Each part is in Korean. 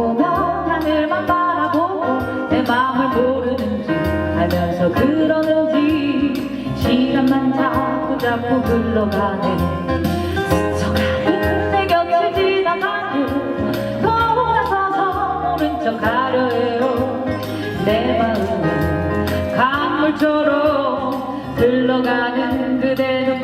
보면 하늘만 바라보고 내 마음을 모르는지 알면서 그러는지 시간만 자꾸 자꾸 흘러가네. 스쳐가는 내 곁을 지나가고 돌아서서 모른 척 하려 해요. 내 마음은 강물처럼 흘러가는 그대로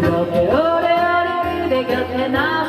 그렇게 오래오래 그대 곁에 남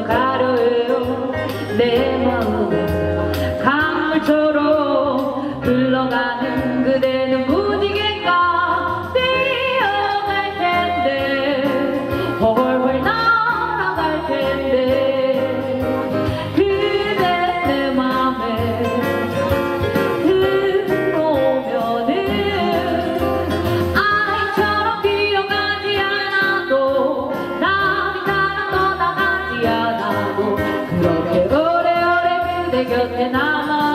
하려 해요 내 마음은 강물처럼 흘러가 그렇게 오래오래 그대 곁에 남아서